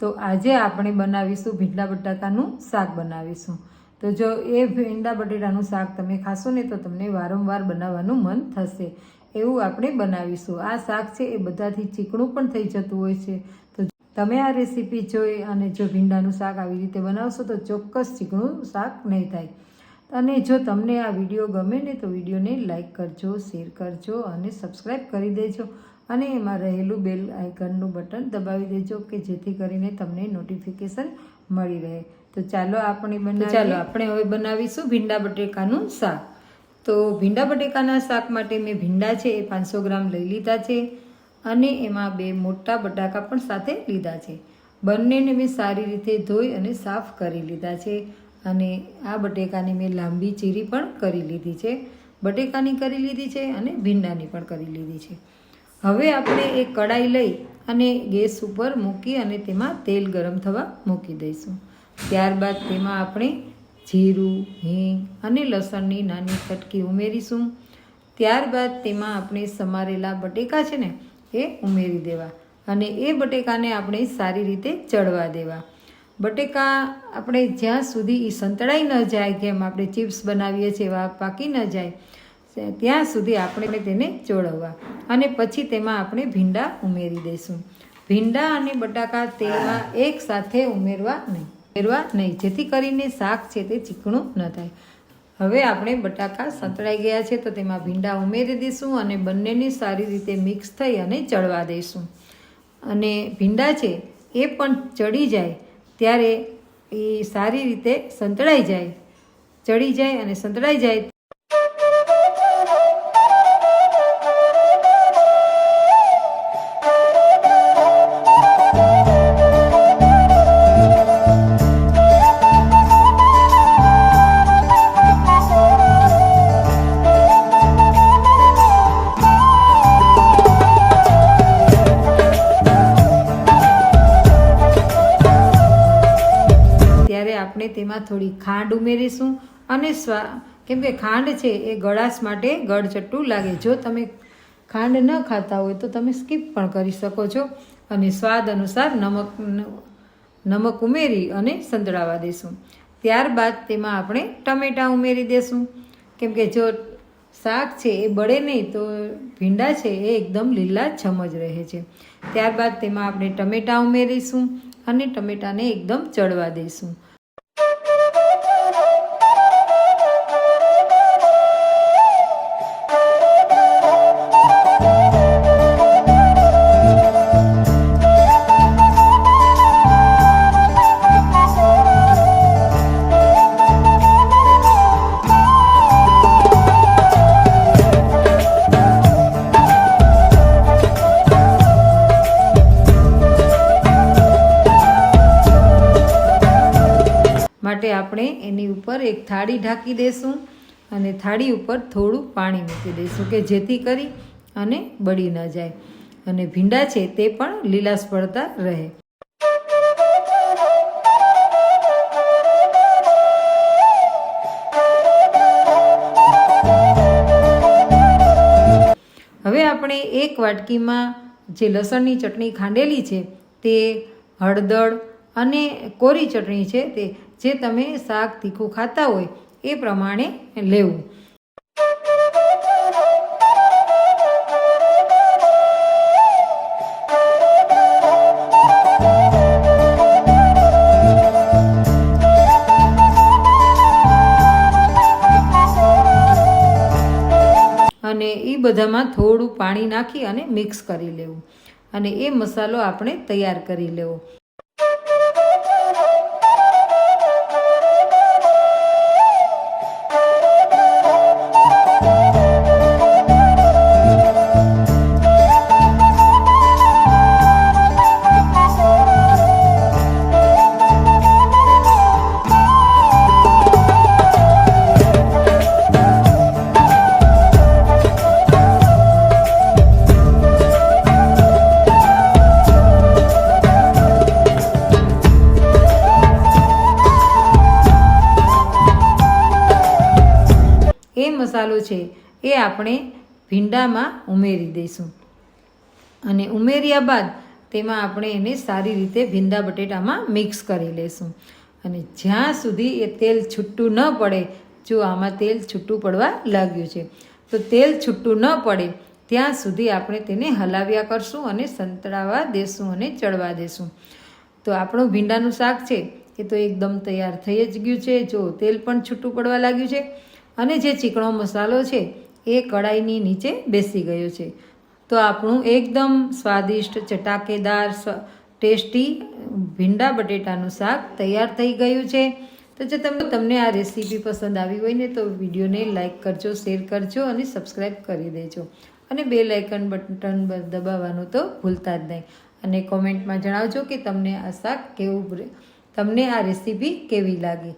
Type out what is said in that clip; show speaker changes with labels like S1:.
S1: તો આજે આપણે બનાવીશું ભીંડા બટાકાનું શાક બનાવીશું. તો જો એ ભીંડા બટેટાનું શાક તમે ખાશો ને તો તમને વારંવાર બનાવવાનું મન થશે. એવું આપણે બનાવીશું. આ શાક છે એ બધાથી ચીકણું પણ થઈ જતું હોય છે. તો તમે આ રેસીપી જોઈ અને જો ભીંડાનું શાક આવી રીતે બનાવશો તો ચોક્કસ ચીકણું શાક નહીં થાય. અને જો તમને આ વીડિયો ગમે ને તો વિડીયોને લાઈક કરજો, શેર કરજો અને સબસ્ક્રાઈબ કરી દેજો. અને એમાં રહેલું બેલ આઇકનનું બટન દબાવી દેજો કે જેથી કરીને તમને નોટિફિકેશન મળી રહે. તો ચાલો આપણે બનાવી ચાલો આપણે હવે બનાવીશું ભીંડા બટેકાનું શાક. તો ભીંડા બટેકાના શાક માટે મેં ભીંડા છે એ પાંચસો ગ્રામ લઈ લીધા છે અને એમાં બે મોટા બટાકા પણ સાથે લીધા છે. બંનેને મેં સારી રીતે ધોઈ અને સાફ કરી લીધા છે અને આ બટેકાની મેં લાંબી ચીરી પણ કરી લીધી છે. બટેકાની કરી લીધી છે અને ભીંડાની પણ કરી લીધી છે. હવે આપણે એ કડાઈ લઈ અને ગેસ ઉપર મૂકી અને તેમાં તેલ ગરમ થવા મૂકી દઈશું. ત્યારબાદ તેમાં આપણે જીરું, હિંગ અને લસણની નાની કટકી ઉમેરીશું. ત્યારબાદ તેમાં આપણે સમારેલા બટેકા છે ને, એ ઉમેરી દેવા અને એ બટેકાને આપણે સારી રીતે ચડવા દેવા. બટેકા આપણે જ્યાં સુધી એ સંતળાઈ ન જાય, જેમ આપણે ચિપ્સ બનાવીએ છીએ, એવા પાકી ન જાય ત્યાં સુધી આપણે તેને ચોળવવા અને પછી તેમાં આપણે ભીંડા ઉમેરી દઈશું. ભીંડા અને બટાકા તેલમાં એક સાથે ઉમેરવા નહીં ઉમેરવા નહીં, જેથી કરીને શાક છે તે ચીકણું ન થાય. હવે આપણે બટાકા સંતળાઈ ગયા છે, તો તેમાં ભીંડા ઉમેરી દઈશું અને બંનેને સારી રીતે મિક્સ થઈ અને ચડવા દઈશું. અને ભીંડા છે, એ પણ ચડી જાય ત્યારે એ સારી રીતે સંતળાઈ જાય. ચડી જાય અને સંતળાઈ જાય આપણે તેમાં થોડી ખાંડ ઉમેરીશું અને સ્વા, કેમ કે ખાંડ છે એ ગળાશ માટે ગળચટ્ટું લાગે. જો તમે ખાંડ ન ખાતા હોય તો તમે સ્કીપ પણ કરી શકો છો અને સ્વાદ અનુસાર નમક નમક ઉમેરી અને સંતળાવા દઈશું ત્યારબાદ તેમાં આપણે ટમેટાં ઉમેરી દઈશું કેમ કે જો શાક છે એ બળે નહીં તો ભીંડા છે એ એકદમ લીલા છમ જ રહે છે. ત્યારબાદ તેમાં આપણે ટમેટાં ઉમેરીશું અને ટમેટાને એકદમ ચડવા દઈશું આપણે એની ઉપર એક થાળી ઢાંકી દઈશું અને થાળી ઉપર થોડું પાણી મૂકી દઈશું કે જેથી કરી અને બળી ન જાય. અને ભીંડા છે તે પણ લીલાશ પડતા રહે. હવે આપણે એક વાટકીમાં જે લસણની ચટણી ખાંડેલી છે તે હળદર અને કોરી ચટણી છે તે જે તમે શાક તીખું ખાતા હોય એ પ્રમાણે લેવું. અને એ બધામાં થોડું પાણી નાખી અને મિક્સ કરી લેવું. અને એ મસાલો આપણે તૈયાર કરી લેવો. મસાલો છે એ આપણે ભીંડામાં ઉમેરી દઈશું. અને ઉમેર્યા બાદ તેમાં આપણે એને સારી રીતે ભીંડા બટેટામાં મિક્સ કરી લઈશું અને જ્યાં સુધી એ તેલ છૂટું ન પડે, જો આમાં તેલ છૂટું પડવા લાગ્યું છે, તો તેલ છૂટું ન પડે, ત્યાં સુધી આપણે તેને હલાવ્યા કરશું અને સંતળાવા દેશું અને ચડવા દેશું. તો આપણું ભીંડાનું શાક છે એ તો એકદમ તૈયાર થઈ જ ગયું છે. જો તેલ પણ છૂટું પડવા લાગ્યું છે અને જે ચીકણો મસાલો છે, એ કડાઈની નીચે બેસી ગયો છે. તો આપણું એકદમ સ્વાદિષ્ટ ચટાકેદાર ટેસ્ટી ભીંડા બટેટાનું શાક તૈયાર થઈ ગયું છે. તો જો તમે તમને આ રેસીપી પસંદ આવી હોય ને, તો વિડીયોને લાઇક કરજો, શેર કરજો અને સબસ્ક્રાઈબ કરી દેજો. અને બે લાઇકન બટન દબાવવાનું તો ભૂલતા જ નહીં. અને કોમેન્ટમાં જણાવજો કે તમને આ શાક કેવું તમને આ રેસીપી કેવી લાગી.